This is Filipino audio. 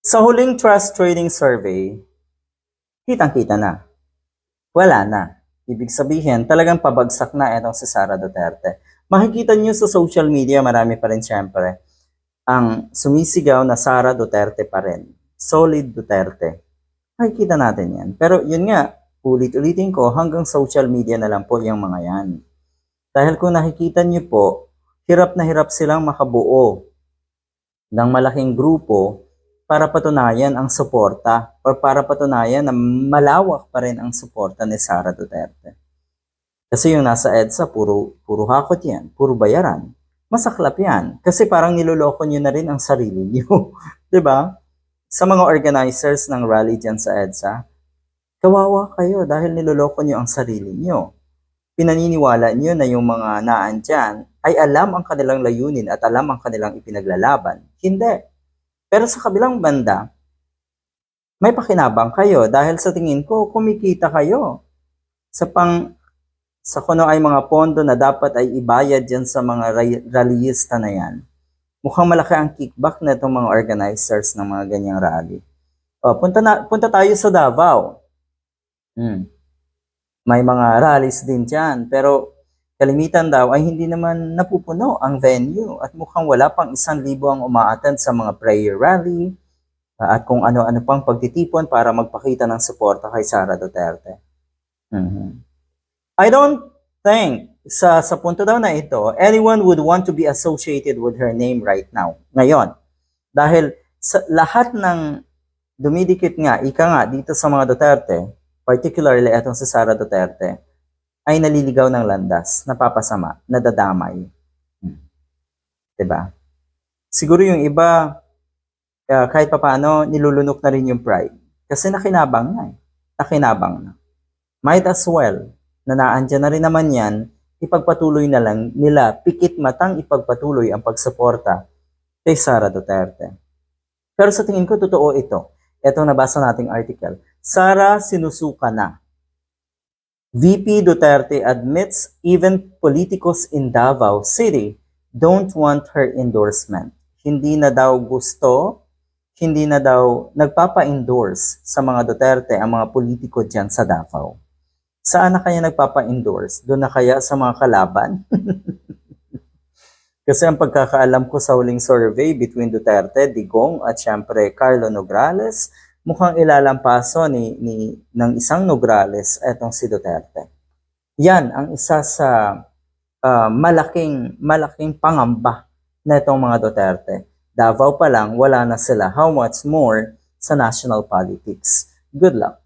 Sa huling trust trading survey, kitang-kita na. Wala na. Ibig sabihin, talagang pabagsak na itong si Sara Duterte. Makikita niyo sa social media, marami pa rin syempre, ang sumisigaw na Sara Duterte pa rin. Solid Duterte. Makikita natin yan. Pero yun nga, ulit-ulitin ko, hanggang social media na lang po yung mga yan. Dahil kung nakikita niyo po, hirap na hirap silang makabuo ng malaking grupo para patunayan ang suporta or para patunayan na malawak pa rin ang suporta ni Sara Duterte. Kasi yung nasa EDSA, puro, puro hakot yan, puro bayaran. Masaklap yan. Kasi parang niloloko nyo na rin ang sarili nyo. ba? Sa mga organizers ng rally dyan sa EDSA, kawawa kayo dahil niloloko nyo ang sarili nyo. Pinaniniwala nyo na yung mga naan dyan ay alam ang kanilang layunin at alam ang kanilang ipinaglalaban. Hindi. Pero sa kabilang banda, may pakinabang kayo dahil sa tingin ko, kumikita kayo sa pang sa kuno ay mga pondo na dapat ay ibayad dyan sa mga rallyista na yan. Mukhang malaki ang kickback na itong mga organizers ng mga ganyang rally. O, punta, na, punta tayo sa Davao. Hmm. May mga rallies din dyan, pero kalimitan daw ay hindi naman napupuno ang venue at mukhang wala pang isang libo ang umaattend sa mga prayer rally uh, at kung ano-ano pang pagtitipon para magpakita ng suporta kay Sara Duterte. Mhm. I don't think sa sa punto daw na ito, anyone would want to be associated with her name right now. Ngayon, dahil sa lahat ng dumidikit nga, ika nga dito sa mga Duterte, particularly etong si Sara Duterte, ay naliligaw ng landas, napapasama, nadadamay. Hmm. 'Di ba? Siguro yung iba, uh, kahit papaano, nilulunok na rin yung pride. Kasi nakinabang na eh. Nakinabang na. Might as well, na naandyan na rin naman yan, ipagpatuloy na lang nila, pikit matang ipagpatuloy ang pagsuporta kay Sara Duterte. Pero sa tingin ko, totoo ito. Ito nabasa nating article. Sara sinusuka na. VP Duterte admits even politicos in Davao City don't want her endorsement. Hindi na daw gusto, hindi na daw nagpapa-endorse sa mga Duterte ang mga politiko dyan sa Davao. Saan na kaya nagpapa-endorse? Doon na kaya sa mga kalaban? Kasi ang pagkakaalam ko sa huling survey between Duterte, Digong at syempre Carlo Nograles, mukhang ilalampaso ni, ni, ng isang Nograles etong si Duterte. Yan ang isa sa uh, malaking, malaking pangamba na itong mga Duterte. Davao pa lang, wala na sila. How much more sa national politics? Good luck.